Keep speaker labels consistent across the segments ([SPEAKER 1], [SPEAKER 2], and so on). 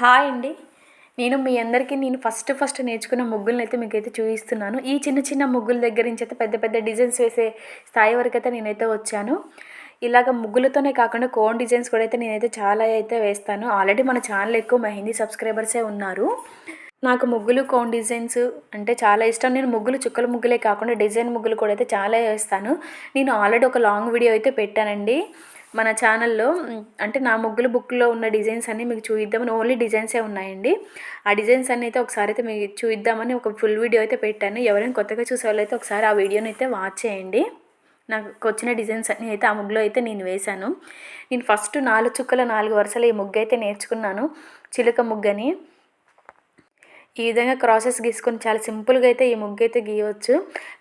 [SPEAKER 1] Hi అండి. నేను మీ అందరికీ నేను ఫస్ట్ ఫస్ట్ నేర్చుకున్న ముగ్గులను అయితే మీకైతే చూపిస్తున్నాను. ఈ చిన్న చిన్న ముగ్గుల దగ్గర నుంచి అయితే పెద్ద పెద్ద డిజైన్స్ వేసే స్థాయి వరకు అయితే నేనైతే వచ్చాను. ఇలాగ ముగ్గులతోనే కాకుండా కోన్ డిజైన్స్ కూడా అయితే నేనైతే చాలా అయితే వేస్తాను. ఆల్రెడీ మన ఛానల్ ఎక్కువ మెహందీ సబ్స్క్రైబర్సే ఉన్నారు. నాకు ముగ్గులు కోన్ డిజైన్స్ అంటే చాలా ఇష్టం. నేను ముగ్గులు చుక్కల ముగ్గులే కాకుండా డిజైన్ ముగ్గులు కూడా అయితే చాలా వేస్తాను. నేను ఆల్రెడీ ఒక లాంగ్ వీడియో అయితే పెట్టానండి. మన ఛానల్లో అంటే నా ముగ్గులు బుక్లో ఉన్న డిజైన్స్ అన్నీ మీకు చూద్దామని ఓన్లీ డిజైన్సే ఉన్నాయండి. ఆ డిజైన్స్ అన్నీ అయితే ఒకసారి అయితే మీకు చూద్దామని ఒక ఫుల్ వీడియో అయితే పెట్టాను. ఎవరైనా కొత్తగా చూసే వాళ్ళు అయితే ఒకసారి ఆ వీడియోని అయితే వాచ్ చేయండి. నాకు వచ్చిన డిజైన్స్ అన్నీ అయితే ఆ ముగ్గులో అయితే నేను వేశాను. నేను ఫస్ట్ నాలుగు చుక్కల నాలుగు వరుసలు ఈ ముగ్గు అయితే నేర్చుకున్నాను. చిలుక ముగ్గని. ఈ విధంగా క్రాసెస్ గీసుకొని చాలా సింపుల్గా అయితే ఈ ముగ్గు అయితే గీయవచ్చు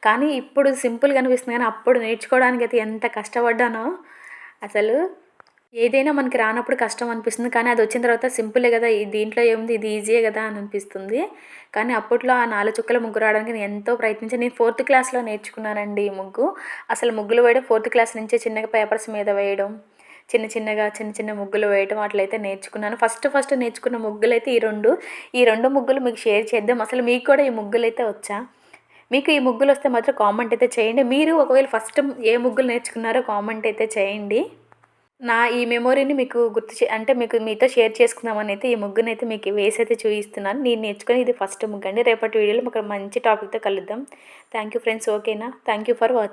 [SPEAKER 1] కానీ ఇప్పుడు సింపుల్గా అనిపిస్తుంది కానీ అప్పుడు నేర్చుకోవడానికి అయితే ఎంత కష్టపడ్డానో అసలు ఏదైనా మనకి రానప్పుడు కష్టం అనిపిస్తుంది. కానీ అది వచ్చిన తర్వాత సింపులే కదా దీంట్లో ఏముంది ఇది ఈజీయే కదా అని అనిపిస్తుంది. కానీ అప్పట్లో ఆ నాలుగు చుక్కల ముగ్గు రావడానికి నేను ఎంతో ప్రయత్నించాను నేను ఫోర్త్ క్లాస్లో నేర్చుకున్నానండి ఈ ముగ్గు. అసలు ముగ్గులు వేయడం ఫోర్త్ క్లాస్ నుంచే చిన్నగా పేపర్స్ మీద వేయడం చిన్న చిన్నగా చిన్న చిన్న ముగ్గులు వేయడం అట్లయితే నేర్చుకున్నాను. ఫస్ట్ ఫస్ట్ నేర్చుకున్న ముగ్గులు అయితే ఈ రెండు. ఈ రెండు ముగ్గులు మీకు షేర్ చేద్దాం. అసలు మీకు కూడా ఈ ముగ్గులు అయితే వచ్చా? మీకు ఈ ముగ్గులు వస్తే మాత్రం కామెంట్ అయితే చేయండి. మీరు ఒకవేళ ఫస్ట్ ఏ ముగ్గులు నేర్చుకున్నారో కామెంట్ అయితే చేయండి. నా ఈ మెమొరీని మీకు గుర్తు చే అంటే మీకు మీతో షేర్ చేసుకుందామని అయితే ఈ ముగ్గుని అయితే మీకు వేసి అయితే చూపిస్తున్నాను. నేను నేర్చుకుని ఇది ఫస్ట్ ముగ్గు అండి. రేపటి వీడియోలో ఒక మంచి టాపిక్తో కలుద్దాం. థ్యాంక్ యూ ఫ్రెండ్స్ ఓకేనా థ్యాంక్ యూ ఫర్ వాచింగ్